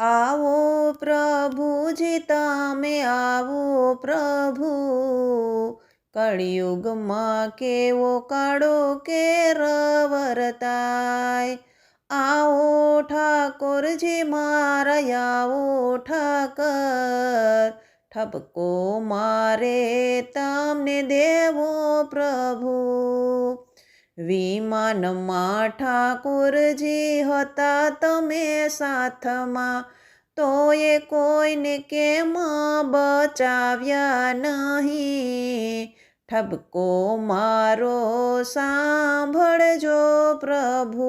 આવો પ્રભુજી તમે આવો પ્રભુ, કળિયુગમાં કેવો કાળો કેરવરતાય આવો ઠાકોરજી મારા આવો ઠાકર, ઠપકો મારે તમને દેવો પ્રભુ. વિમાનમાં ઠાકોરજી હતા તમે સાથમાં. તોય કોઈને કેમ બચાવ્યા નહીં? ઠબકો મારો સાંભળજો પ્રભુ.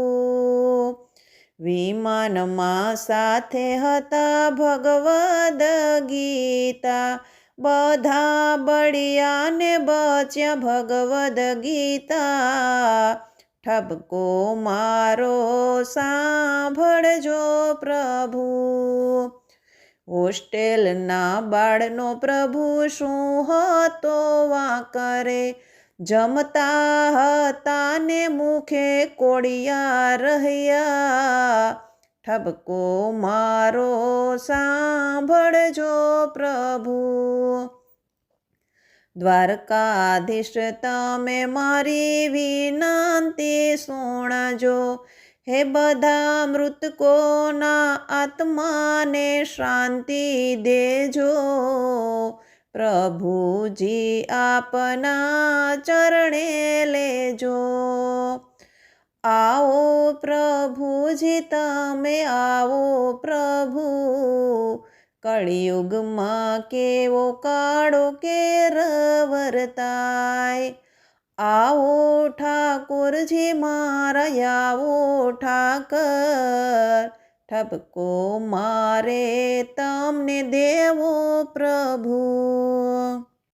વિમાનમાં સાથે હતા ભગવદ ગીતા. બધા બળિયાને બચ્યા ભગવદ ગીતા. ઠબકો મારો સાંભળજો પ્રભુ. હોસ્ટેલના બાળનો પ્રભુ શું હતો, વા કરે? જમતા હતા ને મુખે કોળિયા રહ્યા. ઠપકો મારો સાંભળજો પ્રભુ દ્વારકાધીશ તમે મારી વિનંતી સુણજો હે બધા મૃતકોના આત્માને શાંતિ દેજો પ્રભુજી આપના ચરણે લેજો આવો પ્રભુજી તમે આવો પ્રભુ. કળિયુગમાં કેવો કાળો કેરવરતાય આવો ઠાકોરજી મારા આવો ઠાકર. ઠપકો મારે તમને દેવો પ્રભુ.